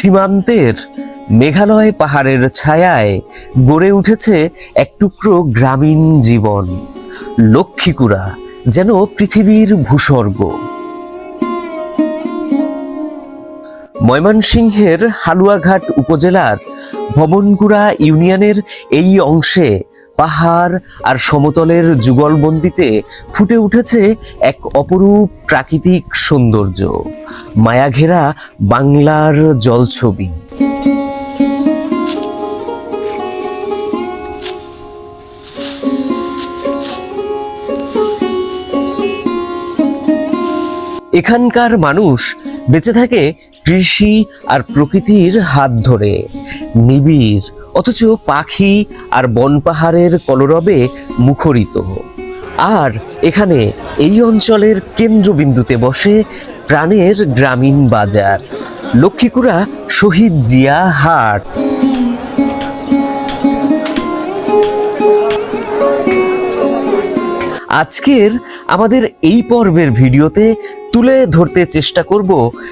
সীমান্তের মেঘালয় পাহাড়ের ছায়ায় গড়ে উঠেছে এক টুকরো গ্রামীণ জীবন, লক্ষ্মীকুড়া, যেন পৃথিবীর ভূস্বর্গ। ময়মনসিংহের হালুয়াঘাট উপজেলার ভবনকুড়া ইউনিয়নের এই অংশে পাহাড় আর সমতলের যুগলবন্দিতে ফুটে উঠেছে এক অপরূপ প্রাকৃতিক সৌন্দর্য। মায়াঘেরা বাংলার জলছবি। এখানকার মানুষ বেঁচে থাকে কৃষি আর প্রকৃতির হাত ধরে। নিবিড় অথচ পাখি আর বনপাহাড়ের কলরবে মুখরিত। আর এখানে এই অঞ্চলের কেন্দ্রবিন্দুতে বসে প্রাণের গ্রামীণ বাজার। লক্ষ্মীকুড়া শহীদ জিয়া হাট। আজকের আমাদের এই পর্বের ভিডিওতে তুলে ধরতে চেষ্টা করব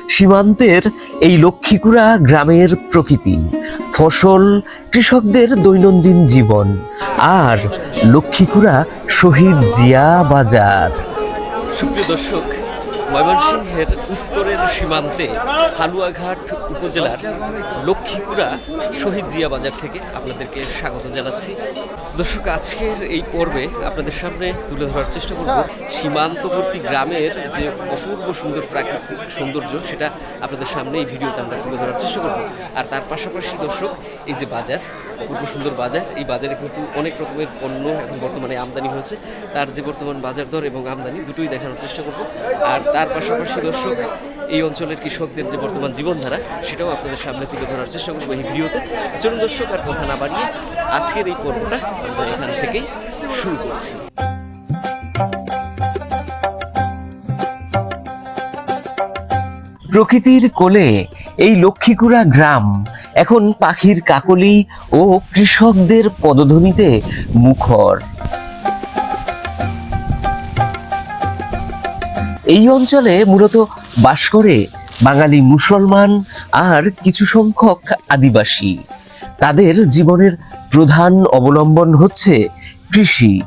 সীমান্তের এই লক্ষ্মীকুড়া গ্রামের প্রকৃতি, ফসল, কৃষকদের দৈনন্দিন জীবন আর লক্ষ্মীকুড়া শহীদ জিয়া বাজার। সুপ্রিয় দর্শক ময়মনসিংহের উত্তরের সীমান্তে হালুয়াঘাট উপজেলার লক্ষ্মীপুরা শহীদ জিয়া বাজার থেকে আপনাদেরকে স্বাগত জানাচ্ছি। দর্শক, আজকের এই পর্বে আপনাদের সামনে তুলে ধরার চেষ্টা করব সীমান্তবর্তী গ্রামের যে অপূর্ব সুন্দর প্রাকৃতিক সৌন্দর্য, সেটা আপনাদের সামনে এই ভিডিওতে আমরা তুলে ধরার চেষ্টা করব। আর তার পাশাপাশি দর্শক, এই যে বাজার অপূর্ব সুন্দর বাজার, এই বাজারে কিন্তু অনেক রকমের পণ্য এখন বর্তমানে আমদানি হয়েছে। তার যে বর্তমান বাজার দর এবং আমদানি দুটোই দেখানোর চেষ্টা করব। আর তার পাশাপাশি দর্শক, এই অঞ্চলের কৃষকদের যে বর্তমান জীবনধারা, সেটাও আপনাদের সামনে তুলে ধরার চেষ্টা করব এই ভিডিওতে। চলুন দর্শক, আর কথা না বাড়িয়ে আজকের এই পর্বটা আমরা এখান থেকেই শুরু করছি। প্রকৃতির কোলে এই লক্ষ্মীকুড়া গ্রাম এখন পাখির কাকলি ও কৃষকদের পদধ্বনিতে মুখর। এই অঞ্চলে মূলত বাস করে বাঙালি মুসলমান আর কিছু সংখ্যক আদিবাসী। তাদের জীবনের প্রধান অবলম্বন হচ্ছে কৃষি।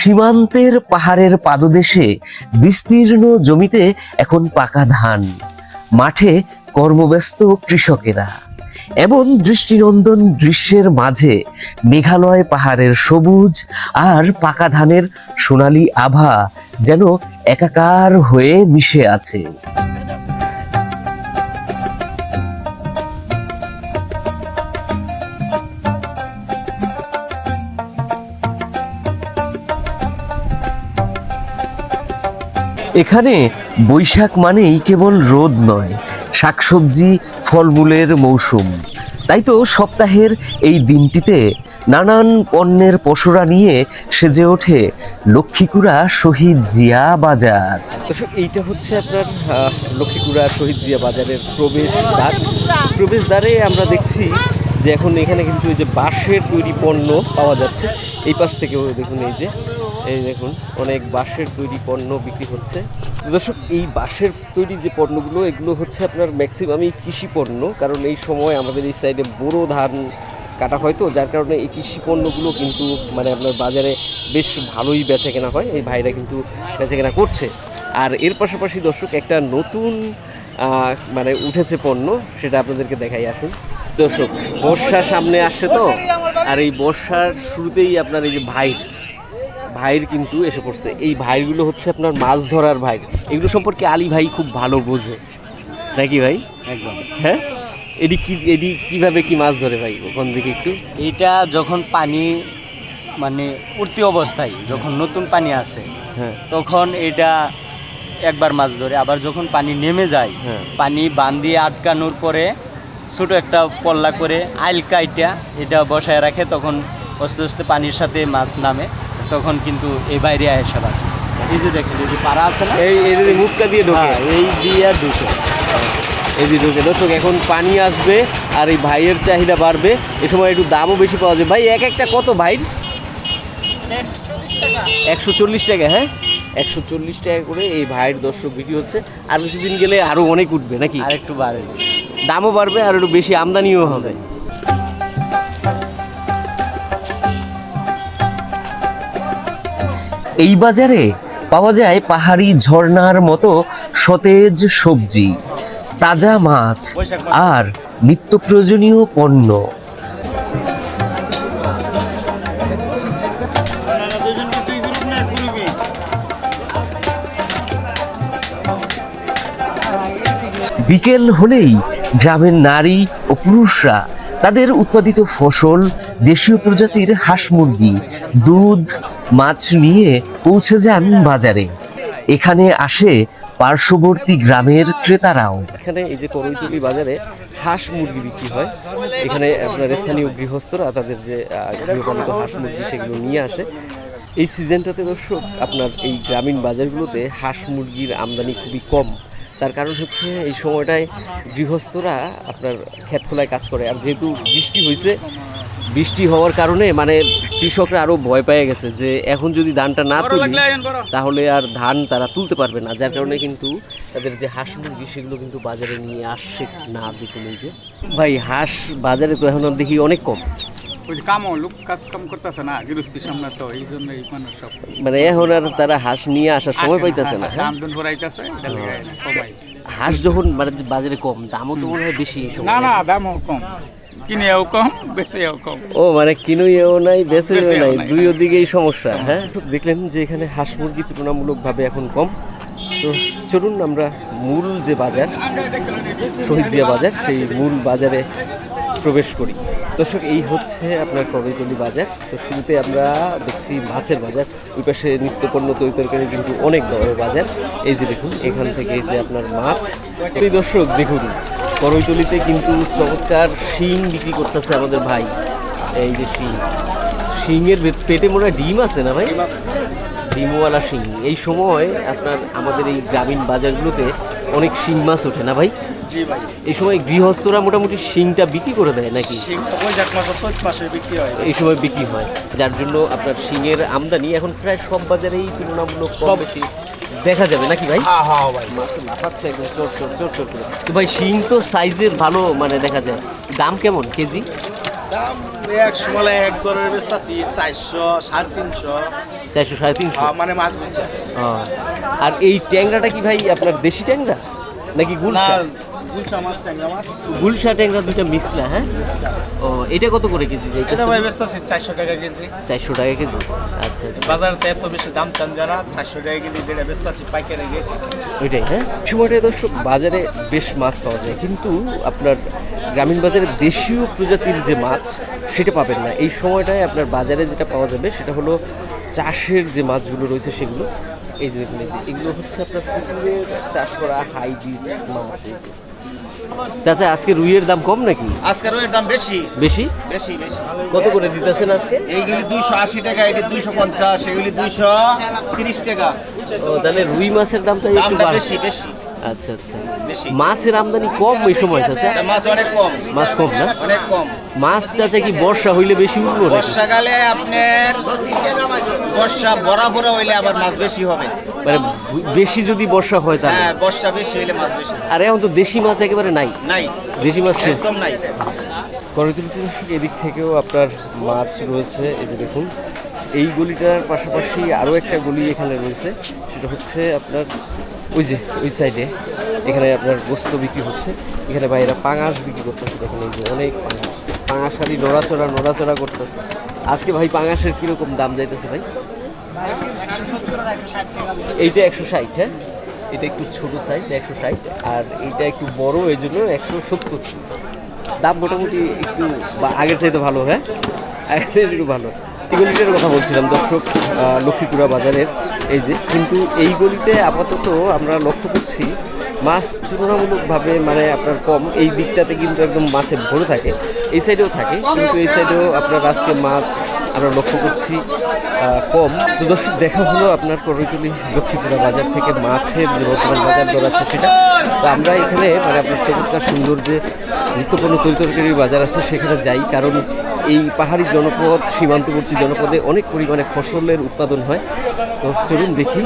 সীমান্তের পাহাড়ের পাদদেশে বিস্তীর্ণ জমিতে এখন পাকা ধান। মাঠে কর্মব্যস্ত কৃষকেরা। এমন দৃষ্টিনন্দন দৃশ্যের মাঝে মেঘালয় পাহাড়ের সবুজ আর পাকা ধানের সোনালী আভা যেন একাকার হয়ে মিশে আছে। এখানে বৈশাখ মানেই কেবল রোদ নয়, শাকসবজি, ফলমূলের মৌসুম। তাই তো সপ্তাহের এই দিনটিতে নানান পণ্যের পসরা নিয়ে সেজে ওঠে লক্ষ্মীকুড়া শহীদ জিয়া বাজার। এইটা হচ্ছে আপনার লক্ষ্মীকুড়া শহীদ জিয়া বাজারের প্রবেশ দ্বার প্রবেশ দ্বারে আমরা দেখছি যে এখন এখানে কিন্তু এই যে বাঁশের তৈরি পণ্য পাওয়া যাচ্ছে। এই পাশ থেকেও দেখুন এই যে এই দেখুন, অনেক বাঁশের তৈরি পণ্য বিক্রি হচ্ছে। দর্শক, এই বাঁশের তৈরি যে পণ্যগুলো, এগুলো হচ্ছে আপনার ম্যাক্সিমামই কৃষি পণ্য, কারণ এই সময় আমাদের এই সাইডে বোরো ধান কাটা হয় তো, যার কারণে এই কৃষি পণ্যগুলো কিন্তু মানে আপনার বাজারে বেশ ভালোই বেচা কেনা হয়, এই ভাইরা কিন্তু বেচা কেনা করছে। আর এর পাশাপাশি দর্শক, একটা নতুন মানে উঠেছে পণ্য, সেটা আপনাদেরকে দেখাই আসুন। দর্শক বর্ষা সামনে আসছে তো, আর এই বর্ষার শুরুতেই আপনার এই যে ভাই ভাইর কিন্তু এসে পড়ছে। এই ভাইগুলো হচ্ছে আপনার মাছ ধরার ভাই। এগুলো সম্পর্কে আলী ভাই খুব ভালো বোঝে। নাকি ভাই? একদম। হ্যাঁ? এডি কি এডি কীভাবে কি মাছ ধরে ভাই? ওখান থেকে একটু? এটা যখন পানি মানে উঠতি অবস্থায় যখন নতুন পানি আসে হ্যাঁ। তখন এটা একবার মাছ ধরে। আবার যখন পানি নেমে যায় হ্যাঁ। পানি বান দিয়ে আটকানোর পরে ছোট একটা পল্লা করে আইল কাইটা এটা বসায় রাখে তখন আস্তে আস্তে পানির সাথে মাছ নামে। তখন কিন্তু এই বাইরে আসে। বাসে এই যে দেখেন এই যে পাড়া আছে না? এই এই যে মুখটা দিয়ে ঢোকে। হ্যাঁ, এই দিয়ে ঢুকে। এই যে ঢোকে। দর্শক এখন পানি আসবে আর এই ভাইয়ের চাহিদা বাড়বে। এ সময় একটু দামও বেশি পাওয়া যায় ভাই এক একটা কত ভাই? একশো চল্লিশ টাকা হ্যাঁ? একশো চল্লিশ টাকা করে এই ভাইয়ের দর্শক বিক্রি হচ্ছে। আর কিছুদিন গেলে আরও অনেক উঠবে নাকি? আর একটু বাড়ে। দামও বাড়বে আর একটু বেশি আমদানিও হবে। এই বাজারে পাওয়া যায় পাহাড়ি ঝর্ণার মতো সতেজ সবজি, তাজা মাছ আর নিত্য প্রয়োজনীয় পণ্য। বিকেল হলেই গ্রামের নারী ও পুরুষরা তাদের উৎপাদিত ফসল দেশীয় প্রজাতির হাঁস মুরগি, দুধ, মাছ নিয়ে পৌঁছে যান বাজারে। এখানে আসে পার্শ্ববর্তী গ্রামের ক্রেতারাও। এখানে এই যে করৈতলি বাজারে হাঁস মুরগি বিক্রি হয়। এখানে আপনার স্থানীয় গৃহস্থরা তাদের যে গৃহপালিত হাঁস মুরগি সেগুলো নিয়ে আসে। এই সিজনটাতে দর্শক, আপনার এই গ্রামীণ বাজারগুলোতে হাঁস মুরগির আমদানি খুবই কম। তার কারণ হচ্ছে এই সময়টায় গৃহস্থরা আপনার ক্ষেত খোলায় কাজ করে। আর যেহেতু বৃষ্টি হয়েছে বৃষ্টি হওয়ার কারণে মানে কৃষকরা আরও ভয় পেয়ে গেছে যে এখন যদি ধানটা না তুলি তাহলে আর ধান তারা তুলতে পারবে না যার কারণে কিন্তু তাদের যে হাঁস মুরগি সেগুলো কিন্তু বাজারে নিয়ে আসছে না দেখুন এই যে। ভাই হাঁস বাজারে তো এখন দেখি অনেক কম। কামও লোক কাজ কাম করতেছে না গৃহস্থী সামনে তো এই জন্য এই মানুষ সব মানে এখন আর তারা হাঁস নিয়ে আসার সময় পাইতেছে না হ্যাঁ? দাম দুন কমাই হাঁস যখন মানে বাজারে কম দামও তো মনে হয় বেশি না না দামও কম। কিনেও কম বেচেও কম। ও মানে কিনুইও নাই বেচেও নাই দুই দিকেই সমস্যা হ্যাঁ? দেখলেন যে এখানে হাঁস মুরগি তুলনামূলকভাবে এখন কম। তো চলুন আমরা মূল যে বাজার শহীদিয়া বাজার সেই মূল বাজারে প্রবেশ করি। দর্শক এই হচ্ছে আপনার করৈতলি বাজার। তো শুরুতে আমরা দেখছি মাছের বাজার। ওই পাশে নিত্যপণ্য তৈরি তরকারি কিন্তু অনেক বড় বাজার। এই যে দেখুন এখান থেকে যে আপনার মাছ। এই দর্শক দেখুন করৈতলিতে কিন্তু চমৎকার শিং বিক্রি করতেছে আমাদের ভাই। এই যে শিং। শিংয়ের পেটে মনে হয় ডিম আছে না ভাই? ডিমওয়ালা শিং। এই সময় আপনার আমাদের এই গ্রামীণ বাজারগুলোতে অনেক শিং মাছ ওঠে না ভাই? এই সময় গৃহস্থরা মোটামুটি শিংটা বিক্রি করে দেয় নাকি? এই সময় বিক্রি হয়। যার জন্য আপনার শিংয়ের আমদানি এখন প্রায় সব বাজারেই তুলনামূলক কম বেশি দেখা যাবে নাকি ভাই? হ্যাঁ হ্যাঁ ভাই। মাছ লাফাচ্ছে একদম চোর চোর চোর চোর করে। তো ভাই শিং তো সাইজের ভালো মানে দেখা যায়। দাম কেমন কেজি? দাম এক সময় এক দরের বেচতাছি চারশো সাড়ে তিনশো। চারশো সাড়ে তিনশো? মানে মাছ বুঝছে আর এই ট্যাংরাটা কি ভাই আপনার দেশি ট্যাংরা? নাকি না গুলশা মাছ ট্যাংরা মাছ। গুলশা ট্যাংরা দুইটা মিশলা হ্যাঁ? ও এটা কত করে কেজি এটা যাইতেছে ভাই বেচতাছি চারশো টাকা কেজি। চারশো টাকা কেজি? আচ্ছা আচ্ছা। বাজারতে এত বেশি দাম চান যারা চারশো টাকা কেজি যেটা বেচতাছি পাইকারি রেট। ওইটাই হ্যাঁ? সময়টা দর্শক বাজারে বেশ মাছ পাওয়া যায় কিন্তু আপনার গ্রামীণ বাজারে দেশীয় প্রজাতির যে মাছ সেটা পাবেন না। এই সময়টায় আপনার বাজারে যেটা পাওয়া যাবে সেটা হলো চাষের যে মাছগুলো রয়েছে সেগুলো। এই যে এগুলো হচ্ছে আপনার পুকুরের চাষ করা হাইব্রিড মাছ এই যে। চাচা আজকে রুইয়ের দাম কম নাকি? আজকের ওই দাম বেশি। বেশি? বেশি বেশি। কত করে দিতেছেন আজকে? এইগুলি দুইশো আশি টাকা এটি দুইশো পঞ্চাশ এগুলি দুইশো তিরিশ টাকা। ও তাহলে রুই মাছের দামটা বেশি বেশি। আচ্ছা আচ্ছা। মাছের আমদানি কম এই সময় চাচা? মাছ অনেক কম। মাছ কম না? অনেক কম। মাছ চাচা কি বর্ষা হইলে বেশি উঠবো বর্ষাকালে আপনার বর্ষা বরাবর হইলে আবার মাছ বেশি হবে। মানে বেশি যদি বর্ষা হয় তাহলে? হ্যাঁ বর্ষা বেশি হইলে মাছ বেশি। আর এখন তো দেশি মাছ একেবারে নাই? নাই। দেশি মাছ। একদম নাই। করতুলিতে এদিক থেকেও আপনার মাছ রয়েছে এই যে দেখুন। এই গলিটার পাশাপাশি আরও একটা গলি এখানে রয়েছে সেটা হচ্ছে আপনার ওই যে ওই সাইডে। এখানে আপনার গোস্ত বিক্রি হচ্ছে। এখানে ভাইরা পাঙাশ বিক্রি করতেছে দেখেন এই যে অনেক পাঙাশ। পাঙাশারি নড়াচড়া নড়াচড়া করতেছে। আজকে ভাই পাঙাশের কীরকম দাম যাইতেছে ভাই? এইটা একশো ষাট হ্যাঁ? এটা একটু ছোট সাইজ একশো ষাট। আর এইটা একটু বড়, এই জন্য একশো সত্তর। দাম মোটামুটি একটু আগের চাইতে ভালো হ্যাঁ? আগের চাইতে একটু ভালো। এই গলিটার কথা বলছিলাম, দর্শক লক্ষ্মীপুরা বাজারের। এই যে, কিন্তু এই গলিতে আপাতত আমরা লক্ষ্য করছি, মাছ তুলনামূলকভাবে মানে আপনার কম। এই দিকটাতে কিন্তু একদম মাছে ভরে থাকে। এই সাইডেও থাকে, কিন্তু এই সাইডেও আপনার আজকে মাছ আমরা লক্ষ্য করছি কম। তো দর্শক, দেখা হলো আপনার করৈতলি লক্ষ্মীপুরা বাজার থেকে মাছের যে বর্তমান বাজার দর আছে সেটা। তো আমরা এখানে মানে আপনার চমৎকার সুন্দর যে নিত্যপণ্য তরিতরকারির বাজার আছে, সেখানে যাই। কারণ এই পাহাড়ি জনপদ, সীমান্তবর্তী জনপদে অনেক পরিমাণে ফসলের উৎপাদন হয়। তো চলুন দেখি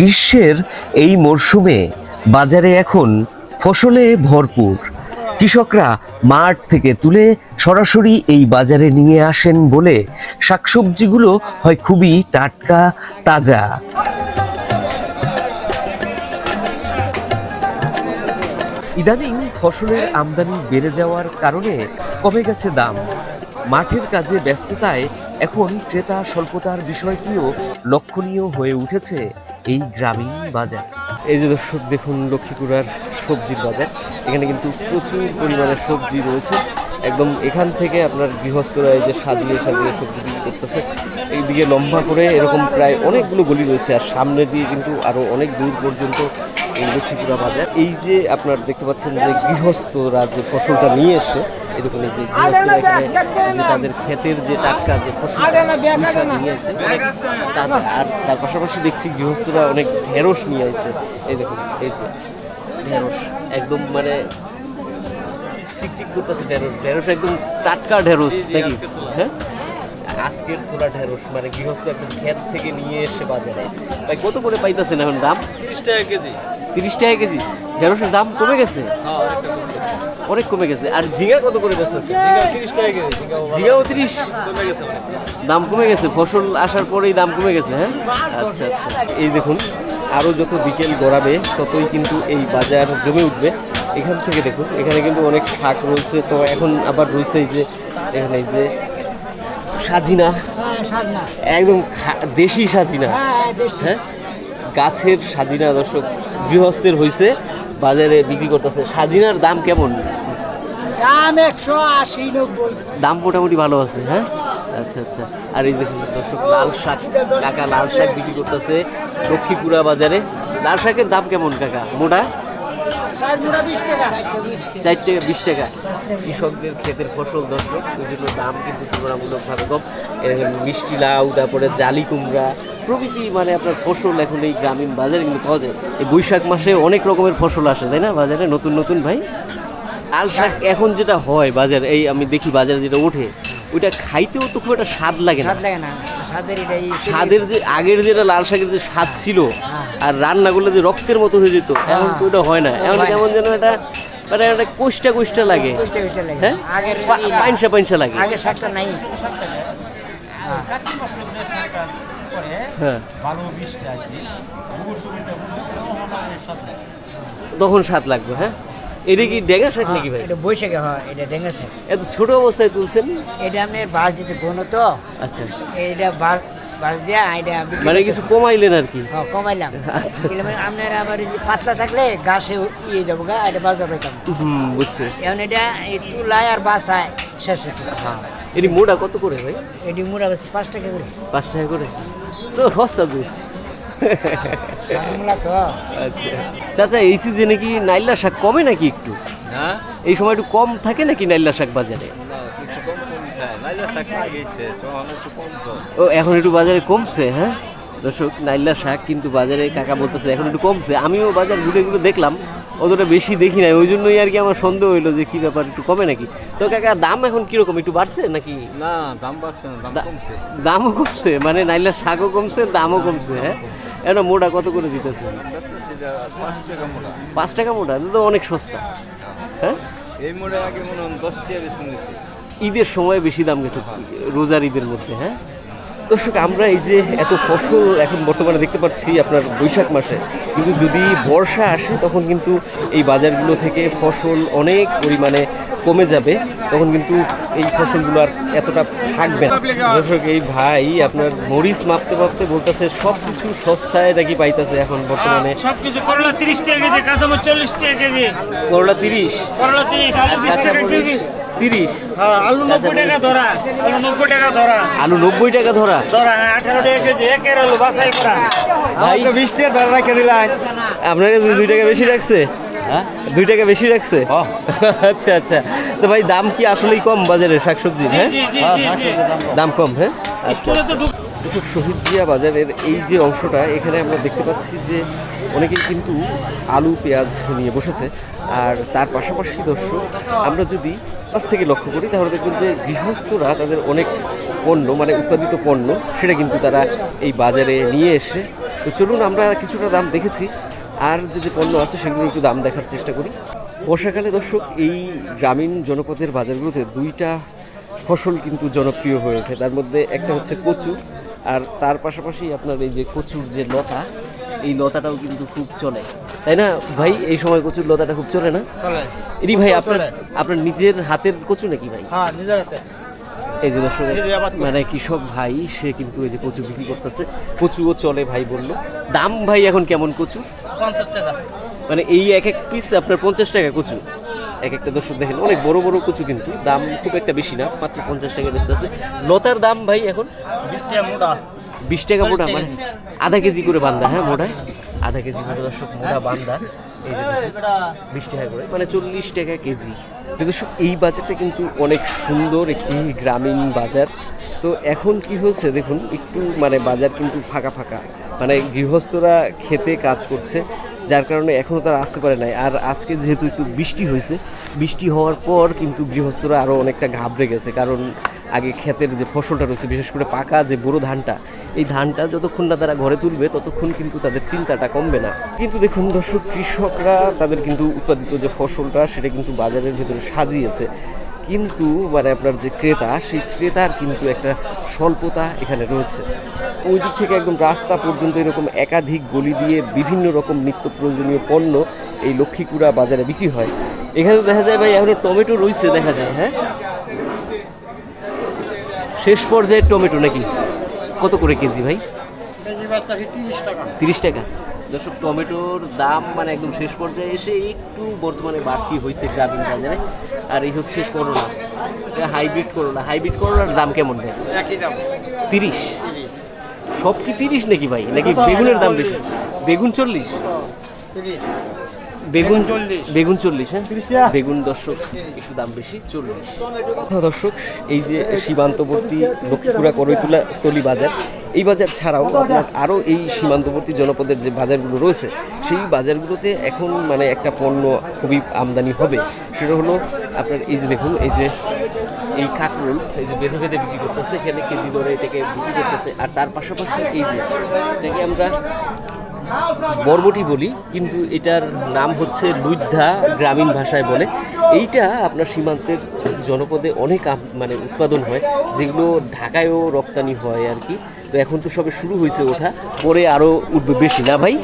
গ্রীষ্মের এই মরশুমে বাজারে এখন ফসলে ভরপুর। কৃষকরা মাঠ থেকে তুলে সরাসরি এই বাজারে নিয়ে আসেন বলে শাকসবজিগুলো হয় খুবই টাটকা, তাজা। ইদানিং ফসলের আমদানি বেড়ে যাওয়ার কারণে কমে গেছে দাম। মাঠের কাজে ব্যস্ততায় এখন ক্রেতা স্বল্পতার বিষয়টিও লক্ষণীয় হয়ে উঠেছে এই গ্রামীণ বাজার। এই যে দর্শক, দেখুন লক্ষ্মীপুরার সবজির বাজার। এখানে কিন্তু প্রচুর পরিমাণে সবজি রয়েছে। একদম এখান থেকে আপনার গৃহস্থরা এই যে সাজিয়ে সাজিয়ে সবজি বিক্রি করতেছে এইদিকে লম্বা করে এরকম প্রায় অনেকগুলো গলি রয়েছে আর সামনে দিয়ে কিন্তু আরও অনেক দূর পর্যন্ত এই লক্ষ্মীপুরা বাজার। এই যে আপনার দেখতে পাচ্ছেন যে গৃহস্থরা যে ফসলটা নিয়ে এসে এরকম এই যে গৃহস্থরা এখানে তাদের ক্ষেতের যে টাটকা যে ফসলটা নিয়ে আসে তাজা আর তার পাশাপাশি দেখছি গৃহস্থরা অনেক ঢেঁড়স নিয়ে আসে এই দেখুন এই যে ঢেঁড়স একদম মানে চিকচিক করতেছে ঢেঁড়স। ঢেঁড়স একদম টাটকা ঢেঁড়স নাকি? হ্যাঁ? আজকের তোলা ঢেঁড়স মানে গৃহস্থ একদম ক্ষেত থেকে নিয়ে এসে বাজারে। ভাই কত করে পাইতেছেন এখন দাম? তিরিশ টাকা কেজি। তিরিশ টাকা কেজি? ঢেঁড়সের দাম কমে গেছে? অনেক কমে গেছে। আর ঝিঙা কত করে বেচতেছে ঝিঙাও তিরিশ? দাম কমে গেছে। ফসল আসার পরেই দাম কমে গেছে হ্যাঁ? আচ্ছা আচ্ছা। এই দেখুন আরও যত বিকেল গড়াবে ততই কিন্তু এই বাজার জমে উঠবে। এখান থেকে দেখুন এখানে কিন্তু অনেক শাক রয়েছে। তো এখন আবার রয়েছে এই যে এখানে এই যে সাজিনা। একদম দেশি সাজিনা। হ্যাঁ? গাছের সাজিনা দর্শক গৃহস্থের হয়েছে বাজারে বিক্রি করতেছে। সাজিনার দাম কেমন? দাম একশো আশি নব্বই। দাম মোটামুটি ভালো আছে হ্যাঁ? আচ্ছা আচ্ছা। আর এই দেখুন দর্শক লাল শাক কাকা লাল শাক বিক্রি করতেছে। লক্ষ্মীপুরা বাজারে। লাল শাকের দাম কেমন কাকা? মোটা? চার টাকা বিশ টাকা। কৃষকদের ক্ষেতের ফসল দর্শক ওই জন্য দাম কিন্তু তুলনামূলকভাবে কম। এরকম মিষ্টি লাউ তারপরে জালি কুমড়া প্রভৃতি মানে আপনার ফসল এখন এই গ্রামীণ বাজারে কিন্তু পাওয়া যায়। এই বৈশাখ মাসে অনেক রকমের ফসল আসে তাই না বাজারে? নতুন নতুন ভাই? লাল শাক এখন যেটা হয় বাজারে এই আমি দেখি বাজারে যেটা ওঠে ওইটা খাইতেও তো খুব একটা স্বাদ লাগে না। স্বাদ লাগে না। স্বাদের যে আগের যেটা লাল শাকের যে স্বাদ ছিল আর রান্না করলে যে রক্তের মতো হয়ে যেত এখন তো ওটা হয় না। এখন হয় কেমন যেন এটা মানে একটা কোষ্টা কোষ্টা লাগে। হ্যাঁ? পাইনসা পাইনসা লাগে। আগের শাকটা নাই। হ্যাঁ। তখন স্বাদ লাগবে হ্যাঁ? এটা কি ডেঙ্গা শাক নাকি ভাই? এটা বৈশাখে হয় এটা ডেঙ্গা শাক। এত ছোট অবস্থায় তুলছেন? এটা আপনার বাস দিতে কোনো তো। আচ্ছা। এটা বাস বাস দিয়া এটা মানে কিছু কমাইলেন আর কি? হ্যাঁ, কমাইলাম। আচ্ছা, মানে আপনার আবার পাতলা থাকলে গাছে ইয়ে যাব গা এটা বাজার পাইতাম হুম বুঝছি। এখন এটা তুলায় আর বাসায় শেষ হইতেছে হ্যাঁ। এটি মোটা কত করে ভাই? এটি মুড়া পাঁচ টাকা করে। পাঁচ টাকা করে। তো সস্তা আচ্ছা চাচা এই সিজনে কি নাইলা শাক কমে নাকি একটু? এই সময় একটু কম থাকে নাকি নাইলা শাক বাজারে? ও এখন একটু বাজারে কমছে হ্যাঁ? দর্শক নাইলা শাক কিন্তু বাজারে কাকা বলতেছে এখন একটু কমছে। আমিও বাজার ঘুরে ঘুরে দেখলাম অতটা বেশি দেখি নাই। ওই জন্যই আর কি আমার সন্দেহ হইল যে কি ব্যাপার একটু কমে নাকি? তো কাকা দাম এখন কীরকম? একটু বাড়ছে নাকি? না দাম বাড়ছে না দাম কমছে। দামও কমছে মানে নাইলা শাকও কমছে দামও কমছে হ্যাঁ? এটা মোটা কত করে দিতেছে? পাঁচ টাকা মোটা এটা তো অনেক সস্তা। হ্যাঁ? এই মোড়ে আগে মনে হয় দশ টাকা দিয়ে ঈদের সময় বেশি দাম গেছে রোজার ঈদের মধ্যে হ্যাঁ? দর্শক আমরা এই যে এত ফসল এখন বর্তমানে দেখতে পাচ্ছি আপনার বৈশাখ মাসে। কিন্তু যদি বর্ষা আসে তখন কিন্তু এই বাজারগুলো থেকে ফসল অনেক পরিমাণে কমে যাবে। তখন কিন্তু এই ফসলগুলো আর এতটা থাকবে না। দর্শক এই ভাই আপনার মরিচ মাপতে মাপতে বলতেছে সব কিছু সস্তায় নাকি পাইতেছে এখন বর্তমানে? সব কিছু করলা তিরিশ টাকা কেজি কাঁচামরিচ চল্লিশ টাকা কেজি। করলা তিরিশ? করলা তিরিশ তিরিশ। হ্যাঁ আলু নব্বই টাকা ধরা আলু নব্বই টাকা ধরা। আলু নব্বই টাকা ধরা? ধরা হ্যাঁ আঠারো টাকা কেজি একের আলু বাছাই করা। ভাই বিশ টাকা ধরে রেখে দিলাই আপনার কাছে দুই টাকা বেশি রাখছে? হ্যাঁ? দুই টাকা বেশি রাখছে? আচ্ছা আচ্ছা। তো ভাই দাম কি আসলেই কম বাজারে শাকসবজির হ্যাঁ? জি জি দাম কম। হ্যাঁ? আচ্ছা। ঢুক দর্শক শহীদ জিয়া বাজারের এই যে অংশটা এখানে আমরা দেখতে পাচ্ছি যে অনেকেই কিন্তু আলু পেঁয়াজ নিয়ে বসেছে। আর তার পাশাপাশি দর্শক আমরা যদি কাছ থেকে লক্ষ্য করি, তাহলে দেখবেন যে গৃহস্থরা তাদের অনেক পণ্য মানে উৎপাদিত পণ্য, সেটা কিন্তু তারা এই বাজারে নিয়ে এসে, তো চলুন আমরা কিছুটা দাম দেখেছি, আর যে যে পণ্য আছে সেগুলো একটু দাম দেখার চেষ্টা করি। বর্ষাকালে দর্শক, এই গ্রামীণ জনপদের বাজারগুলোতে দুইটা ফসল কিন্তু জনপ্রিয় হয়ে ওঠে। তার মধ্যে একটা হচ্ছে কচু, আর তার পাশাপাশি আপনার এই যে কচুর যে লতা, এই লতাটাও কিন্তু খুব চলে। তাই না? ভাই এই সময় কচুর লতাটা খুব চলে না? এটি ভাই আপনার আপনার নিজের হাতের কচু নাকি ভাই? হ্যাঁ নিজের হাতে। এই যে দর্শক মানে কৃষক ভাই সে কিন্তু এই যে কচু বিক্রি করতেছে। কচুও চলে ভাই বলল। দাম ভাই এখন কেমন কচু? পঞ্চাশ টাকা। মানে এই এক এক পিস আপনার পঞ্চাশ টাকা কচু। এক একটা দর্শক দেখেন অনেক বড় বড় কচু কিন্তু। দাম খুব একটা বেশি না মাত্র পঞ্চাশ টাকা বেচতে আছে। লতার দাম ভাই এখন বিশ টাকা মোটা। বিশ টাকা মোটা মানে আধা কেজি করে বান্ধা হ্যাঁ মোটায় আধা কেজি করে দর্শক মোটা বান্ধা এই যে বিশ টাকা করে। মানে চল্লিশ টাকা কেজি। দর্শক, এই বাজারটা কিন্তু অনেক সুন্দর একটি গ্রামীণ বাজার। তো এখন কি হয়েছে দেখুন, একটু মানে বাজার কিন্তু ফাঁকা ফাঁকা। মানে গৃহস্থরা খেতে কাজ করছে, যার কারণে এখনও তারা আসতে পারে নাই। আর আজকে যেহেতু একটু বৃষ্টি হয়েছে, বৃষ্টি হওয়ার পর কিন্তু গৃহস্থরা আরও অনেকটা ঘাবড়ে গেছে। কারণ আগে ক্ষেতের যে ফসলটা রয়েছে, বিশেষ করে পাকা যে বড় ধানটা, এই ধানটা যতক্ষণ না তারা ঘরে তুলবে, ততক্ষণ কিন্তু তাদের চিন্তাটা কমবে না। কিন্তু দেখুন দর্শক, কৃষকরা তাদের কিন্তু উৎপাদিত যে ফসলটা, সেটা কিন্তু বাজারের ভেতরে সাজিয়েছে। কিন্তু মানে আপনার যে ক্রেতা, সেই ক্রেতার কিন্তু একটা স্বল্পতা এখানে রয়েছে। ওই দিক থেকে একদম রাস্তা পর্যন্ত এরকম একাধিক গলি দিয়ে বিভিন্ন রকম নিত্য প্রয়োজনীয় পণ্য এই লক্ষ্মীকুড়া বাজারে বিক্রি হয়। এখানে দেখা যায় ভাই, এখনও টমেটো রয়েছে দেখা যায় হ্যাঁ? শেষ পর্যায়ে টমেটো নাকি? কত করে কেজি ভাই? তিরিশ টাকা। দর্শক টমেটোর দাম মানে একদম শেষ পর্যায়ে এসে একটু বর্তমানে বাড়তি হয়েছে গ্রামীণ বাজারে। আর এই হচ্ছে করোনা হাইব্রিড করোনা হাইব্রিড করোনার দাম কেমন ভাই? তিরিশ? সব কি তিরিশ নাকি ভাই? নাকি বেগুনের দাম বেশি? বেগুন চল্লিশ? বেগুন বেগুন চল্লিশ হ্যাঁ? বেগুন দর্শক একটু দাম বেশি চল্লিশ। হ্যাঁ, দর্শক এই যে সীমান্তবর্তী লক্ষ্মীপুরা করৈতুলা তলি বাজার এই বাজার ছাড়াও আপনার আরও এই সীমান্তবর্তী জনপদের যে বাজারগুলো রয়েছে সেই বাজারগুলোতে এখন মানে একটা পণ্য খুবই আমদানি হবে। সেটা হলো আপনার এই যে দেখুন এই যে এই কাঁকরোল এই যে বেঁধে বেঁধে বিক্রি করতেছে এখানে কেজি দরে এটাকে বিক্রি করতেছে। আর তার পাশাপাশি এই যে এটাকে আমরা বরবটি বলি কিন্তু এটার নাম হচ্ছে লুইদ্ধা গ্রামীণ ভাষায় বলে। এইটা আপনার সীমান্তের জনপদে অনেক মানে উৎপাদন হয় যেগুলো ঢাকায়ও রপ্তানি হয় আর কি। তো এখন তো সবে শুরু হয়েছে ওঠা পরে আরও উঠবে বেশি। না ভাই?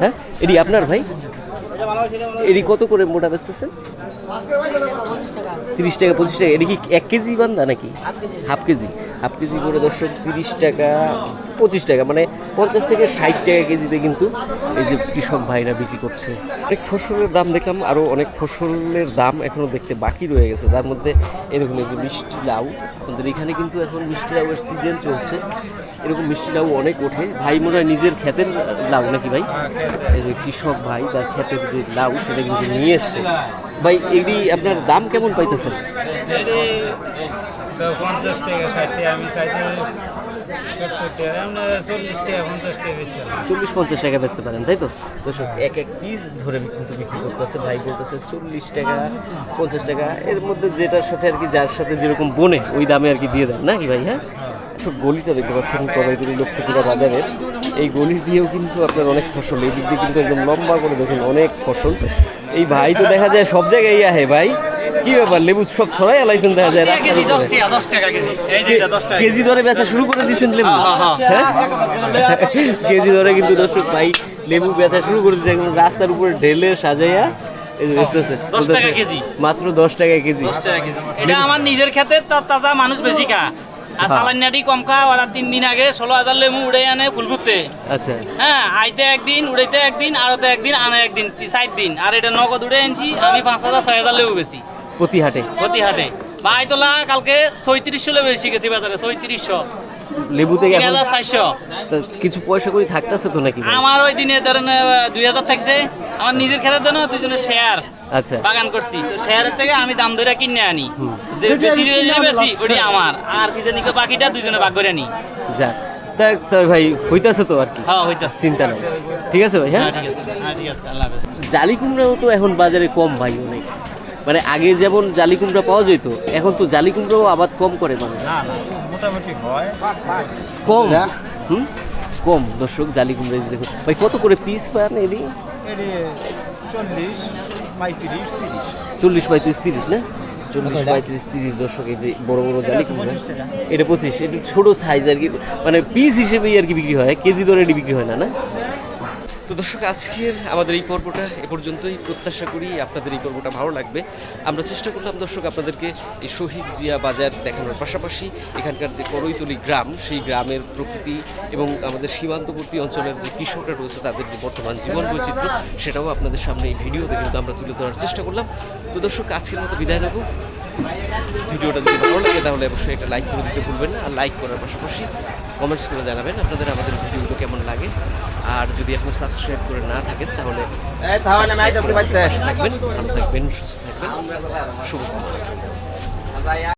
হ্যাঁ? এটি আপনার ভাই? এটি কত করে মোটা বেচতেছেন? তিরিশ টাকা পঁচিশ টাকা। এটা কি এক কেজি বান্দা নাকি? Half KG. হাফ কেজি করে দর্শক তিরিশ টাকা, পঁচিশ টাকা মানে পঞ্চাশ থেকে ষাট টাকা কেজিতে কিন্তু এই যে কৃষক ভাইরা বিক্রি করছে। অনেক ফসলের দাম দেখলাম আরও অনেক ফসলের দাম এখনও দেখতে বাকি রয়ে গেছে। তার মধ্যে এরকম এই যে মিষ্টি লাউ, আমাদের এখানে কিন্তু এখন মিষ্টি লাউয়ের সিজন চলছে। এরকম মিষ্টি লাউ অনেক ওঠে। ভাই মনে হয় নিজের ক্ষেতের লাউ নাকি ভাই? এই যে কৃষক ভাই তার ক্ষেতের যে লাউ, সেটা কিন্তু নিয়ে এসছে। ভাই এগুলি আপনার দাম কেমন পাইতেছেন? পঞ্চাশ টাকা ষাট টাকা আমি চাইতে চল্লিশ টাকা পঞ্চাশ টাকা চল্লিশ পঞ্চাশ টাকা বেচতে পারেন তাই তো? দর্শক এক এক পিস ধরে কিন্তু বিক্রি করতেছে ভাই বলতেছে চল্লিশ টাকা পঞ্চাশ টাকা এর মধ্যে যেটার সাথে আর কি যার সাথে যেরকম বনে ওই দামে আর কি দিয়ে দেন নাকি ভাই হ্যাঁ? সব গলিটা দেখতে পাচ্ছেন কড়াইগুলি লক্ষ্মীপুরা বাজারের। এই গলি দিয়েও কিন্তু আপনার অনেক ফসল এই দিক দিয়ে কিন্তু একদম লম্বা করে দেখুন অনেক ফসল। এই ভাই তো দেখা যায় সব জায়গায় আহে ভাই। কি ব্যাপার লেবু সব ছড়াই আলাইছেন দেখা যায়? কেজি এই যে দশ টাকা কেজি দরে বেচা শুরু করে দিয়েছেন লেবু? হ্যাঁ? কেজি দরে কিন্তু দর্শক ভাই লেবু বেচা শুরু করে দিয়েছে একদম রাস্তার উপরে ঢেলে সাজাইয়া এই যে বেচতেছে দশ টাকা কেজি। মাত্র দশ টাকা কেজি। টাকা কেজি। এটা আমার নিজের ক্ষেতের তো তাজা মানুষ বেশি খা আর সালানিয়াটি কম খা ওরা তিন দিন আগে ষোলো হাজার লেবু উড়ে আনে ফুলপুরতে আচ্ছা। হ্যাঁ আইতে একদিন উড়াইতে একদিন আরতে একদিন আনে একদিন চার দিন। আর এটা নগদ উড়ে আনছি আমি পাঁচ হাজার ছয় হাজার লেবু বেশি প্রতি হাটে? প্রতি হাটে বা আইতলা কালকে ছয়ত্রিশশো লেবু বেশি গেছি বাজারে ছয়ত্রিশশো। লেবু থেকে তিন হাজার চারশো। কিছু পয়সা করে থাকতেছে তো নাকি আমার ওই দিনে ধরেন দুই হাজার থাকছে। আমার নিজের খেতে দেন দুজনের শেয়ার আচ্ছা। বাগান করছি। তো শেয়ারের থেকে আমি দাম ধরে কিনে আনি। যে বেশি বেশি ওটি আমার। আর কি জানি বাকিটা দুজনে ভাগ করে আনি। যা তা তা ভাই হইতাছে তো আর কি। হ্যাঁ হইতাছে। চিন্তা নাই। ঠিক আছে ভাই হ্যাঁ? হ্যাঁ ঠিক আছে। হ্যাঁ ঠিক আছে আল্লাহ হাফেজ। জালি কুমড়াও তো এখন বাজারে কম ভাই অনেক। মানে আগে যেমন জালি কুমড়া পাওয়া যেত এখন তো জালি কুমড়াও আবাদ কম করে মানুষ। না না মোটামুটি হয়। কম? হুম? কম দর্শক জালি কুমড়া দেখুন। ভাই কত করে পিস পান এদি চল্লিশ। চল্লিশ পঁয়ত্রিশ তিরিশ না? চল্লিশ পঁয়ত্রিশ তিরিশ দর্শক এই যে বড় বড় জালি এটা পঁচিশ এটা ছোট সাইজ আর কি। মানে পিস হিসেবেই আর কি বিক্রি হয় কেজি দরে বিক্রি হয় না না? তো দর্শক, আজকের আমাদের এই পর্বটা এ পর্যন্তই। প্রত্যাশা করি আপনাদের এই পর্বটা ভালো লাগবে। আমরা চেষ্টা করলাম দর্শক, আপনাদেরকে এই শহীদ জিয়া বাজার দেখানোর পাশাপাশি এখানকার যে করৈতলি গ্রাম, সেই গ্রামের প্রকৃতি এবং আমাদের সীমান্তবর্তী অঞ্চলের যে কৃষকরা রয়েছে, তাদের যে বর্তমান জীবন বৈচিত্র্য, সেটাও আপনাদের সামনে এই ভিডিওতে কিন্তু আমরা তুলে ধরার চেষ্টা করলাম। তো দর্শক, আজকের মতো বিদায় নেব। ভিডিওটা যদি ভালো লাগে, তাহলে অবশ্যই একটা লাইক করে দিতে ভুলবেন না। আর লাইক করার পাশাপাশি কমেন্টস করে জানাবেন আপনাদের আমাদের ভিডিওগুলো কেমন লাগে। আর যদি এখন সাবস্ক্রাইব করে না থাকেন তাহলে থাকবেন ভালো থাকবেন সুস্থ থাকবেন। শুভকামনা।